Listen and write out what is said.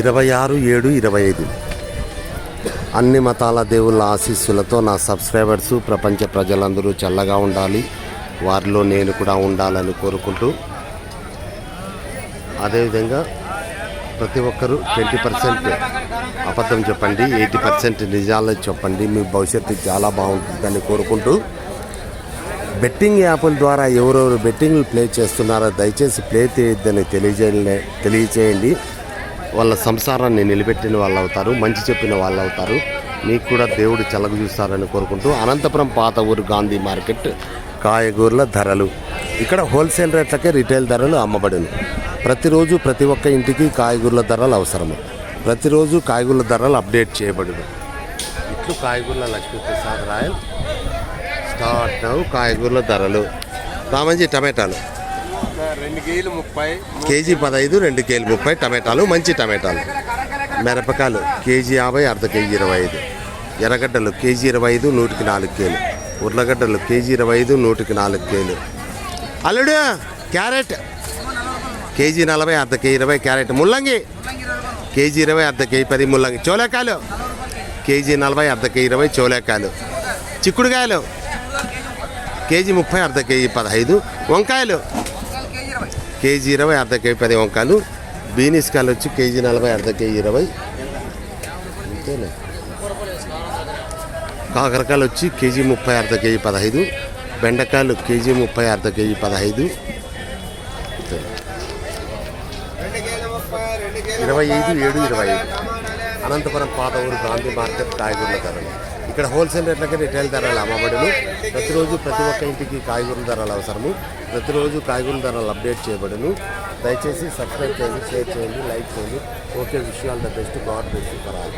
ఇరవై ఆరు ఏడు ఇరవై ఐదు. అన్ని మతాల దేవుళ్ళ ఆశీస్సులతో నా సబ్స్క్రైబర్స్ ప్రపంచ ప్రజలందరూ చల్లగా ఉండాలి. వారిలో నేను కూడా ఉండాలని కోరుకుంటూ అదేవిధంగా ప్రతి ఒక్కరూ ట్వంటీ పర్సెంట్ అబద్ధం చెప్పండి ఎయిటీ పర్సెంట్ నిజాలు చెప్పండి మీ భవిష్యత్తు చాలా బాగుంటుందని కోరుకుంటూ బెట్టింగ్ యాప్ల ద్వారా ఎవరెవరు బెట్టింగ్లు ప్లే చేస్తున్నారో దయచేసి ప్లే చేయొద్దని తెలియజేయ తెలియజేయండి. వాళ్ళ సంసారాన్ని నిలబెట్టిన వాళ్ళు అవుతారు మంచి చెప్పిన వాళ్ళు అవుతారు మీకు కూడా దేవుడు చల్లగు చూస్తారని కోరుకుంటూ అనంతపురం పాత ఊరు గాంధీ మార్కెట్ కాయగూరల ధరలు. ఇక్కడ హోల్సేల్ రేట్లకే రిటైల్ ధరలు అమ్మబడును. ప్రతిరోజు ప్రతి ఒక్క ఇంటికి కాయగూరల ధరలు అవసరము. ప్రతిరోజు కాయగూరల ధరలు అప్డేట్ చేయబడును. ఇట్లు కాయగూరల లక్ష్మీప్రసాద్ రాయల్. స్టార్ట్ కాయగూరల ధరలు. రామంజీ టమాటాలు. రెండు కేజీలు ముప్పై కేజీ పదహైదు రెండు కేజీలు ముప్పై టమాటాలు మంచి టమాటాలు. మిరపకాయలు కేజీ యాభై అర్ధ కేజీ ఇరవై ఐదు. ఎర్రగడ్డలు కేజీ ఇరవై ఐదు నూటికి నాలుగు కేలు. ఉర్లగడ్డలు కేజీ ఇరవై ఐదు నూటికి నాలుగు కేలు. అల్లుడు క్యారెట్ కేజీ నలభై అర్ధ కేజీ ఇరవై క్యారెట్ ముల్లంగి కేజీ ఇరవై అర్ధ కేజీ పది ముల్లంగి చోలేకాయలు కేజీ నలభై అర్ధ కేజీ ఇరవై చోలేకాయలు చిక్కుడుకాయలు కేజీ ముప్పై అర్ధ కేజీ పదహైదు. వంకాయలు కేజీ ఇరవై అర్ధ కేజీ పది వంకాయలు. బీనీస్ కాయలు వచ్చి కేజీ నలభై అర్ధ కేజీ ఇరవై. కాకరకాయలు వచ్చి కేజీ ముప్పై అర్ధ కేజీ పదహైదు. బెండకాయలు కేజీ ముప్పై అర్ధ కేజీ పదహైదు. ఇరవై ఐదు ఏడు ఇరవై ఐదు. అనంతపురం పాత ఊరు గాంధీ మార్కెట్ కాయగూరల ధరలు ఇక్కడ హోల్సేల్ రేట్లకి రిటైల్ ధరలు అమ్మబడును ప్రతిరోజు ప్రతి ఒక్క ఇంటికి కాయగూరల ధరలు అవసరము. ప్రతిరోజు కాయగూరల ధరలు అప్డేట్ చేయబడును. దయచేసి సబ్స్క్రైబ్ చేయండి షేర్ చేయండి లైక్ చేయండి. ఓకే విషయాలు the best god best for all.